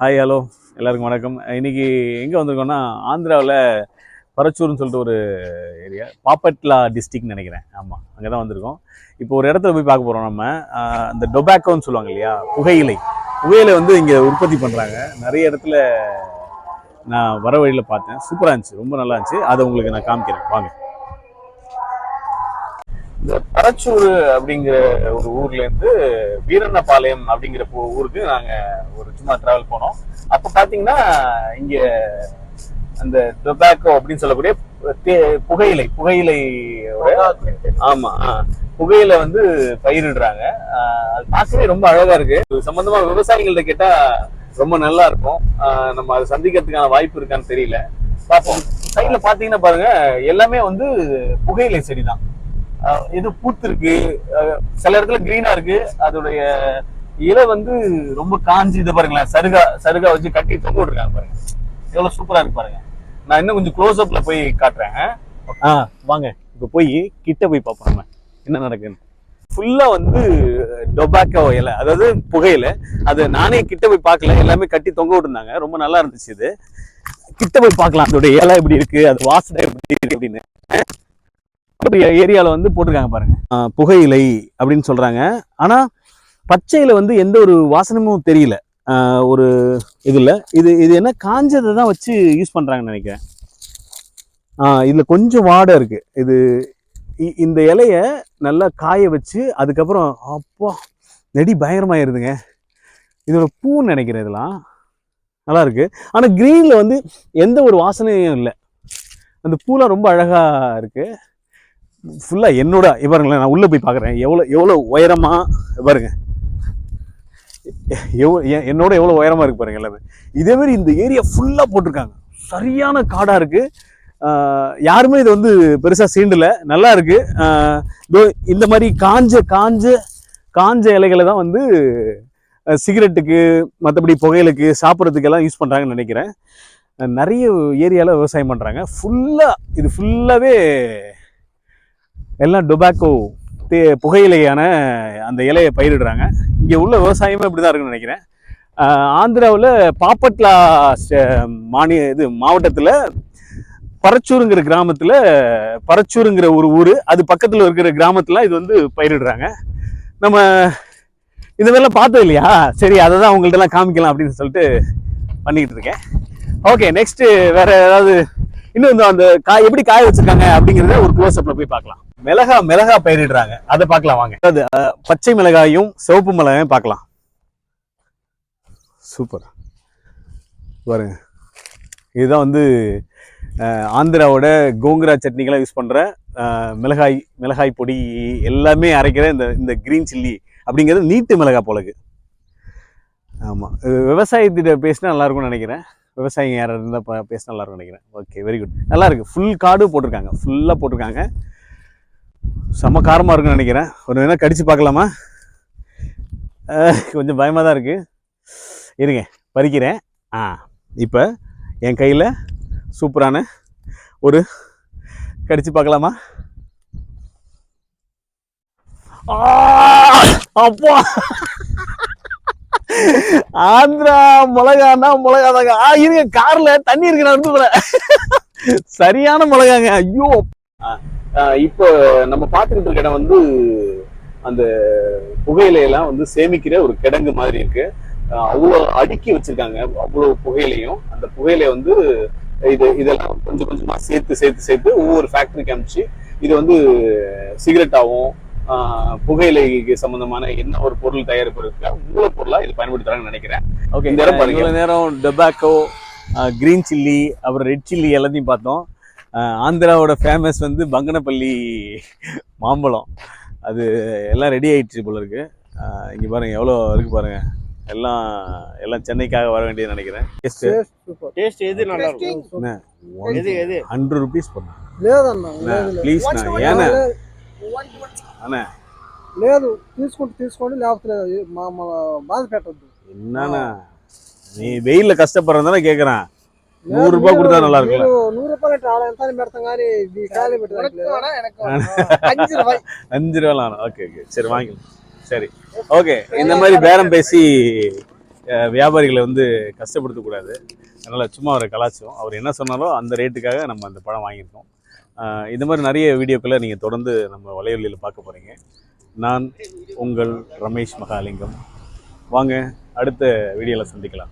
Hi hello எல்லாருக்கும் வணக்கம். இன்னைக்கு எங்கே வந்திருக்கோன்னா ஆந்திராவில் பரச்சூர்னு சொல்லிட்டு ஒரு ஏரியா பாப்பட்லா டிஸ்ட்ரிக்ட்னு நினைக்கிறேன். ஆமாம் அங்கே தான் வந்திருக்கோம். இப்போ ஒரு இடத்துல போய் பார்க்க போகிறோம் நம்ம. இந்த டொபாக்கோன்னு சொல்லுவாங்க இல்லையா? புகையிலை புகையிலை வந்து இங்கே உற்பத்தி பண்ணுறாங்க நிறைய இடத்துல நான் வர வழியில் பார்த்தேன். சூப்பராக இருந்துச்சு. ரொம்ப நல்லா இருந்துச்சு. அதை உங்களுக்கு நான் காமிக்கிறேன். வாங்க. இந்த பரச்சூர் அப்படிங்கிற ஒரு ஊர்ல இருந்து வீரண்ணபாளையம் அப்படிங்கிற பு- ஊருக்கு நாங்க ஒரு சும்மா டிராவல் போனோம். அப்ப பாத்தீங்கன்னா இங்க அந்த டொபாக்கோ அப்படின்னு சொல்லக்கூடிய தே- புகையிலை புகையிலை ஆமா ஆ. வந்து பயிரிடுறாங்க. அது பார்க்கவே ரொம்ப அழகா இருக்கு. இது சம்பந்தமா விவசாயிகள்ட்ட கேட்டா ரொம்ப நல்லா இருக்கும். நம்ம அதை சந்திக்கிறதுக்கான வாய்ப்பு இருக்கான்னு தெரியல. பார்ப்போம் சைட்ல பாத்தீங்கன்னா பாருங்க எல்லாமே வந்து புகையிலை செடிதான். இது பூத்து இருக்கு சில இடத்துல கிரீனா இருக்கு. அதோடைய இலை வந்து ரொம்ப காஞ்சி இதை பாருங்களேன் சருகா சருகா வச்சு கட்டி தொங்க விட்டுருக்காங்க பாருங்க. எவ்வளவு சூப்பரா இருக்கு பாருங்க. நான் இன்னும் கொஞ்சம் க்ளோஸ் அப்ல போய் காட்டுறேன். ஆ வாங்க. இப்போ போய் கிட்ட போய் பார்ப்போம் நம்ம. என்ன நடக்குன்னு ஃபுல்லா வந்து டொபாக்கோ இலை அதாவது புகையில. அது நானே கிட்ட போய் பார்க்கல. எல்லாமே கட்டி தொங்க விட்டுருந்தாங்க. ரொம்ப நல்லா இருந்துச்சு இது. கிட்ட போய் பார்க்கலாம். அதோட இலை எப்படி இருக்கு? அது வாசனை எப்படி இருக்கு அப்படின்னு. ஏரியாவில் வந்து போட்டிருக்காங்க பாருங்க. புகையிலை அப்படின்னு சொல்கிறாங்க ஆனால் பச்சையில வந்து எந்த ஒரு வாசனமும் தெரியல. ஒரு இதில். இது இது என்ன காஞ்சதை தான் வச்சு யூஸ் பண்ணுறாங்கன்னு நினைக்கிறேன். ஆ, கொஞ்சம் வாடை இருக்குது இது இ- இந்த இலைய நல்லா காய வச்சு அதுக்கப்புறம் அப்பா நெடி பயங்கரமாயிருதுங்க. இதோட பூன்னு நினைக்கிறேன் இதெல்லாம். நல்லா இருக்கு. ஆனால் க்ரீனில் வந்து எந்த ஒரு வாசனையும் இல்லை. அந்த பூலாம் ரொம்ப அழகாக இருக்குது ஃபுல்லாக என்னோட பாருங்களேன் நான் உள்ளே போய் பார்க்குறேன் எவ்வளோ எவ்வளோ உயரமாக பாருங்க. எவ்வளோ என்னோட எவ்வளோ உயரமாக இருக்கு பாருங்கள் எல்லாமே. இதே மாதிரி இந்த ஏரியா ஃபுல்லாக போட்டிருக்காங்க. சரியான காடாக இருக்குது யாருமே இது வந்து பெருசாக சீண்டலை. நல்லா இருக்குது இந்த மாதிரி காஞ்ச காஞ்ச காஞ்ச இலைகளை தான் வந்து சிகரெட்டுக்கு மற்றபடி புகையிலுக்கு சாப்பிட்றதுக்கெல்லாம் யூஸ் பண்ணுறாங்கன்னு நினைக்கிறேன். நிறைய ஏரியாவில் விவசாயம் பண்ணுறாங்க ஃபுல்லாக இது ஃபுல்லாகவே எல்லாம் டொபாக்கோ தே புகையிலையான அந்த இலையை பயிரிடுறாங்க. இங்கே உள்ள விவசாயமே இப்படி தான் இருக்குன்னு நினைக்கிறேன். ஆந்திராவில் பாப்பட்லா ஸ்ட- மாநில இது மாவட்டத்தில் பரச்சூருங்கிற கிராமத்தில் பரச்சூருங்கிற ஒரு ஊர் அது பக்கத்தில் இருக்கிற கிராமத்தில் இது வந்து பயிரிடுறாங்க. நம்ம இந்த மாதிரிலாம் பார்த்தோம் இல்லையா? சரி அதை தான் அவங்கள்ட்டலாம் காமிக்கலாம் அப்படின்னு சொல்லிட்டு பண்ணிக்கிட்டு இருக்கேன். ஓகே நெக்ஸ்ட்டு வேறு ஏதாவது இன்னும் இந்த அந்த காய் எப்படி காய வச்சுருக்காங்க அப்படிங்கிறத ஒரு க்ளோஸ் போய் பார்க்கலாம். மிளகா மிளகா பயிரிடுறாங்க. அதை பார்க்கலாம் வாங்க. அது பச்சை மிளகாயும் சிவப்பு மிளகாயும் பார்க்கலாம். சூப்பர். பாருங்க. இதுதான் வந்து ஆந்திராவோட கோங்குரா சட்னிக்கெல்லாம் யூஸ் பண்ணுற மிளகாய் மிளகாய் பொடி எல்லாமே அரைக்கிற இந்த இந்த க்ரீன் சில்லி அப்படிங்கிறது நீட்டு மிளகாய் போலக்கு ஆமாம் விவசாயத்திட்ட பேசினா நல்லாயிருக்கும்னு நினைக்கிறேன். விவசாயிங்க யாராவது இருந்தால் பேசினா நல்லாயிருக்கும்னு நினைக்கிறேன். ஓகே வெரி குட் நல்லாயிருக்கு ஃபுல் காடு போட்டிருக்காங்க. ஃபுல்லாக போட்டிருக்காங்க. செம்ம காரமாக இருக்குன்னு நினைக்கிறேன். ஒரு வேணால் கடிச்சு பார்க்கலாமா? கொஞ்சம் பயமாக தான் இருக்கு. இருங்க பறிக்கிறேன். ஆ இப்போ என் கையில் சூப்பரான ஒரு கடிச்சு பார்க்கலாமா? அப்போ அப்பா! ஆந்திரா மிளகானா மிளகா தாங்க ஆ இருங்க கார்ல தண்ணி இருக்கு நான் சரியான மிளகாங்க. ஐயோ இப்போ நம்ம பார்த்துக்கிட்டு இருக்க இடம் வந்து அந்த புகையிலையெல்லாம் வந்து சேமிக்கிற ஒரு கிடங்கு மாதிரி இருக்கு. அவ்வளோ அடுக்கி வச்சிருக்காங்க. அவ்வளோ புகையிலையும். அந்த புகையிலை வந்து இது இதெல்லாம் கொஞ்சம் கொஞ்சமா சேர்த்து சேர்த்து சேர்த்து ஒவ்வொரு ஃபேக்டரிக்கு அனுப்பிச்சு இது வந்து சிகரெட்டாகவும் புகையிலைக்கு சம்பந்தமான என்ன ஒரு பொருள் தயாரிப்பதற்கு மூலப்பொருளா இது பயன்படுத்துறாங்கன்னு நினைக்கிறேன். ஓகே இந்த இடம் பாருங்க. நேரம் டொபாக்கோ கிரீன் சில்லி அப்புறம் ரெட் சில்லி எல்லாத்தையும் பார்த்தோம். ஆந்திராவோட ஃபேமஸ் வந்து பங்கனப்பள்ளி மாம்பழம் அது எல்லாம் ரெடி ஆயிடுச்சு போல இருக்கு ஆஹ் இங்க பாருங்க எவ்வளோ இருக்கு பாருங்க எல்லாம் எல்லாம் சென்னைக்காக வர வேண்டியது நினைக்கிறேன் టేస్ట్ ఏది నల్లా ఏది ఏది ஹண்ட்ரட் ருபீஸ் போடுறேன் లేదన్నా లేదు లేదు. ப்ளீஸ் ஏன்னா அண்ணா లేదు తీసుకుంటే తీసుకోండి లేకపోతే లేదు ఏ- మా మా బాధ పెట్టద్దు என்னண்ணா நீ வெயில்ல கஷ்டப்படுறதானே கேக்குறேன் நூறு ரூபாய் கொடுத்தா நல்லா இருக்கும்ல నూరు రూపాయలు అంటే ఆడ ఎంత అని పెడతాం కానీ ఈ ఖాళీ పెట్టడానికి அஞ்சு ரூபாய் அஞ்சு ரூபாய் ஓகே ஓகே சரி வாங்கிக்கலாம் சரி ஓகே இந்த மாதிரி பேரம் பேசி அஹ், வியாபாரிகளை வந்து கஷ்டப்படுத்தக்கூடாது அதனால் சும்மா அவரை கலாச்சோம் அவர் என்ன சொன்னாலும் அந்த ரேட்டுக்காக நம்ம அந்த பழம் வாங்கியிருக்கோம் அஹ், இந்த மாதிரி நிறைய வீடியோக்களை நீங்கள் தொடர்ந்து நம்ம வலைவலியில் பார்க்க போகிறீங்க நான் உங்கள் ரமேஷ் மகாலிங்கம் வாங்க அடுத்த வீடியோவில் சந்திக்கலாம்